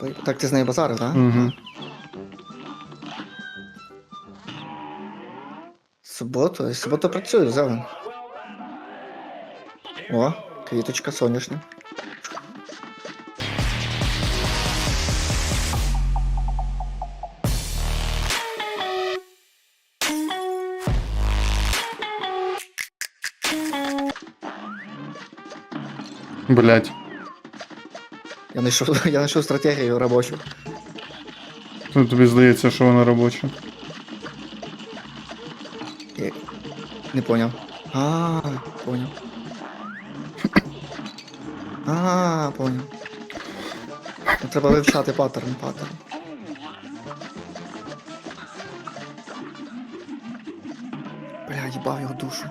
Так ти з нею базарив, так? Угу. Суботу, суботу працюю, зелен. О, квіточка соняшня. Блять. Я знайшов, я знайшов стратегію робочу. Тут тобі здається, що вона робоча. Я... Не поняв. А, поняв. А, поняв. Ну, Треба вивчати паттерн, паттерн. Бля, їбав його душу.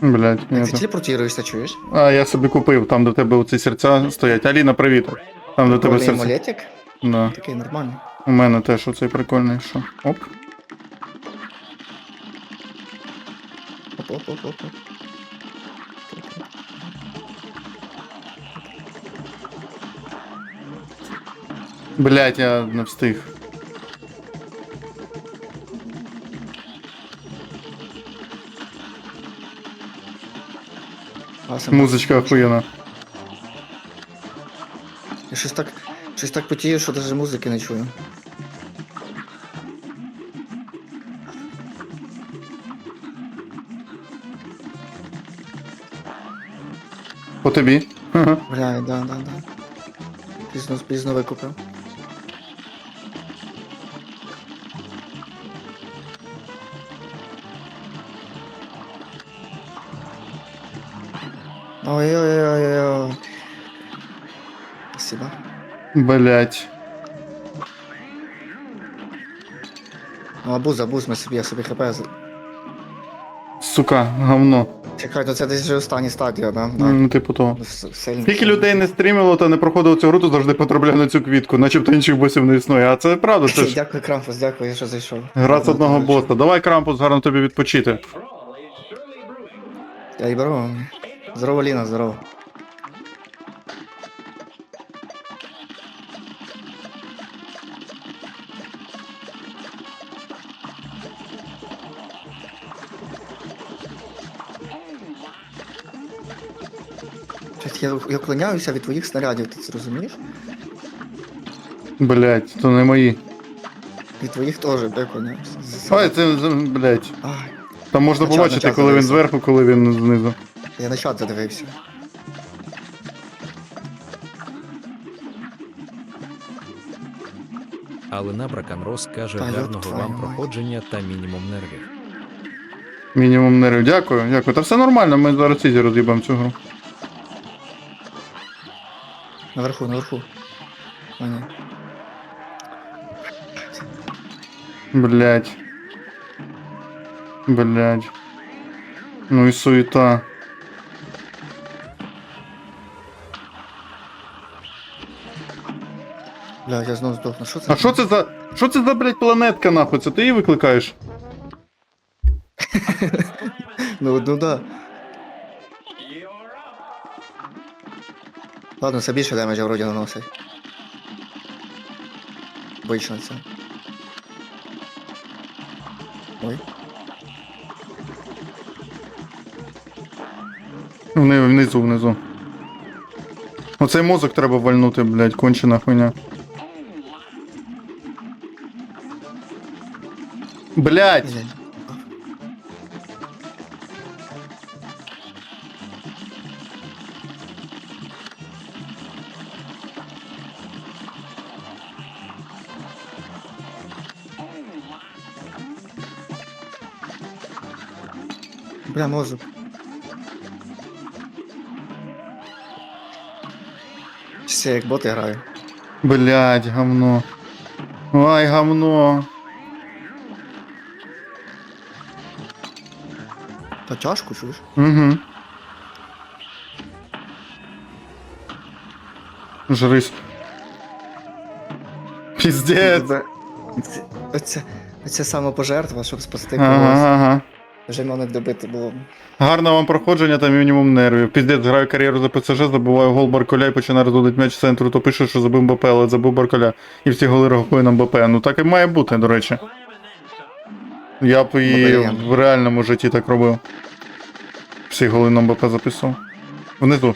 Блять, я ти телепортуєшся, чуєш? А, я собі купив, там де тебе оці серця стоять. Аліна, привіт. Там де тебе серця. амулетик? Да. Такий нормальний. У мене теж оцей прикольний, що. Оп. Оп-оп-оп-оп. Блять, я не встиг. Awesome. Музичка охуєна. Я щось так, щось так потію, що навіть музики не чую. По тобі. Ага. Бля, да, да, да. Пізно, пізно викупив. Ой-ой-ой-ой. Спасибо. Блять. Ну, абуз, абуз, ми собі, я собі хп. з- Сука, говно. Чекай, то це десь вже остання стадія, да? да. Ну, типу того. С- Сильно. Скільки людей не стрімило та не проходило цю гру, то завжди потрапляє на цю квітку, начебто інших босів не існує. А це правда, це ж Дякую, Крамфус, дякую, що зайшов. гра з одного боса. Давай, Крампус, гарно тобі відпочити. Я і беру. Здорово, Ліна, здорово. Я, я уклоняюся від твоїх снарядів, ти це розумієш? Блять, то не мої. Від твоїх теж я уклоняюся. Ой, це, це, блять. Там можна побачити, коли він зверху, коли він знизу. Я на чат задивився. Але Браканрос каже Та гарного твою вам мать. проходження та мінімум нервів. Мінімум нервів. Дякую, дякую. Та все нормально, ми зараз ізі роз'їбемо цю гру. Наверху, наверху. А, ні. Блять. Блять. Ну і суета. Бля, я знов здохну. Що це? А що це за. Що це за, блять, планетка нахуй? Це ти її викликаєш? Ну, ну да. Ладно, це більше демеджа вроді наносить. Обично це. Ой. Вни, внизу, внизу. Оцей мозок треба вальнути, блять, кончена хуйня. Блять! Бля, мозок. Все, як боти граю. Блять, говно. Ай, говно. Та тяжко, чуєш? Угу. Жрись. Піздець. Це, оце, оце самопожертва, щоб спасти Ага, когось. ага. Вже мене добити було. Гарного вам проходження та мінімум нервів. Піздець, граю кар'єру за ПСЖ, забиваю гол Барколя і починаю розводити м'яч з центру, то пише, що забив МБП, але забив Барколя. І всі голи рахує на МБП. Ну так і має бути, до речі. Я б і в реальному житті так робив. Всі голи на МБП записав. Внизу.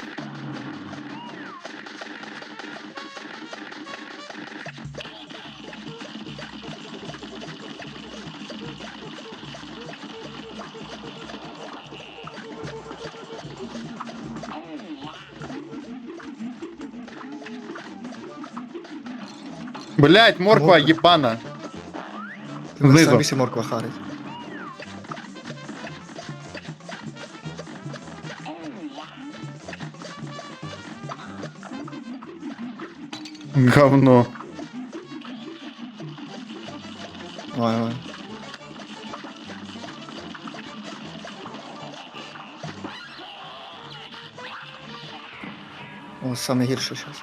Блять, морква Морква. Знизу. Сам більше морква харить. Говно. Ой, ой. О, саме гірше зараз.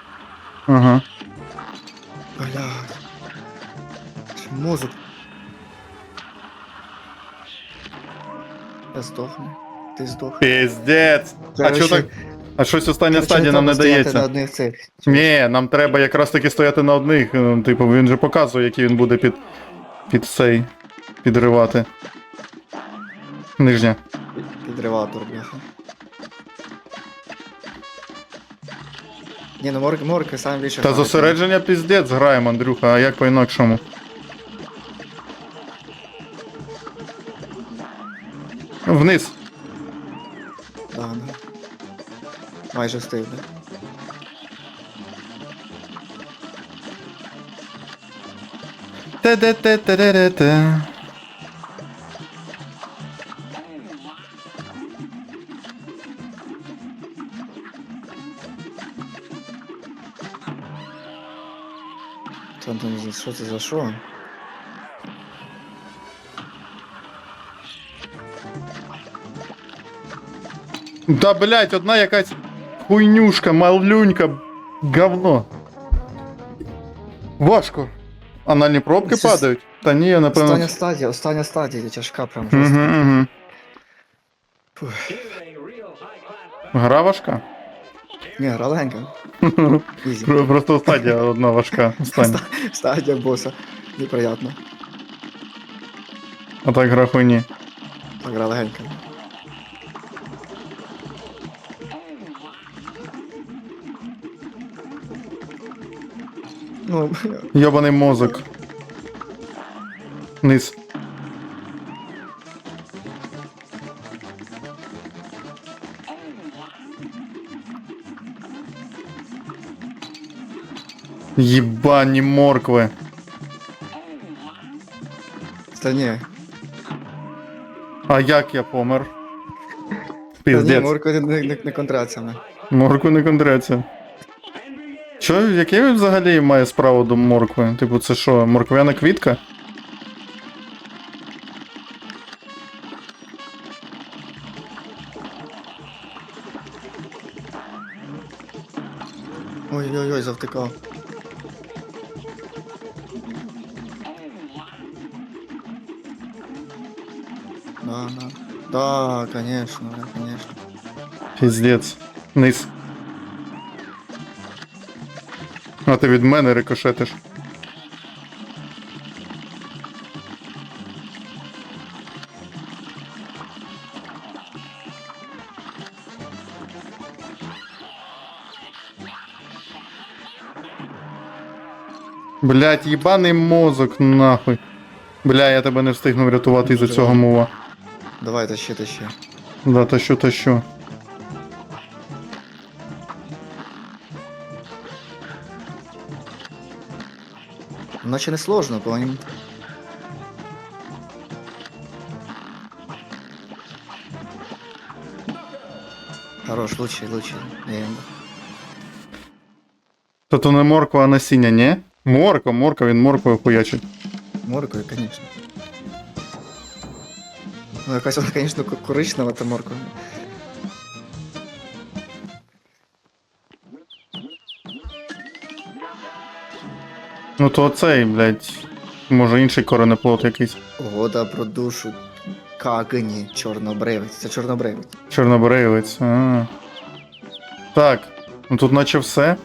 Ага. Блядь. Мозок. Я здохну. Ти здох. Піздець. А чо так? А щось остання стадія нам не дається. На одних цих. Ні, нам треба якраз таки стояти на одних. е, Типу, він же показує, який він буде під. під цей. підривати. Нижня. Підриватор, бляха. Ні, ну морки, морки саме більше. Та зосередження піздець граємо, Андрюха, а як по-інакшому? Вниз. Да, да. Майже встиг, да. Те-де-те-те-де-те. Там, там, за- що це за що? Да, блять, одна якась хуйнюшка, малюнька, говно. Важко. Анальні пробки Це с- падають? Та ні, напевно. Остання стадія, остання стадія, тяжка прям Угу, жорстко. угу. Фух. Гра важка. Ні, гра легенька. Ізі. Про- Просто стадія одна важка. Остання. Стадія боса. Неприятно. А так гра хуйні. А гра легенька. Ну, Йобаний мозок. Низ. Єбані моркви. та ні. А як я помер? Та ні, морку не, не, не контрацями. Моркву не кондреться. Що, яке він взагалі має справу до моркви? Типу, це що, морквяна квітка? Ой-ой-ой, завтикав. Да, да. Да, конечно, да, конечно. Піздець. Низ. А ти від мене рикошетиш. Блять, їбаний мозок, нахуй. Бля, я тебе не встигну врятувати із-за цього мова. Давай, тащи, тащи. Да, та що, Наче не сложно, понял? Хорош, лучший, лучший. Не, Та то не морква, а насіння, ні? Морква, морква, він морквою хуячить. моркою, конечно. Ну, якась вона, конечно, коричнева та морква. Ну то оцей, блядь, може інший коренеплод якийсь. Угода про душу. Кагні, чорнобривець. Це чорнобривець. Чорнобривець. А. Так. Ну тут наче все.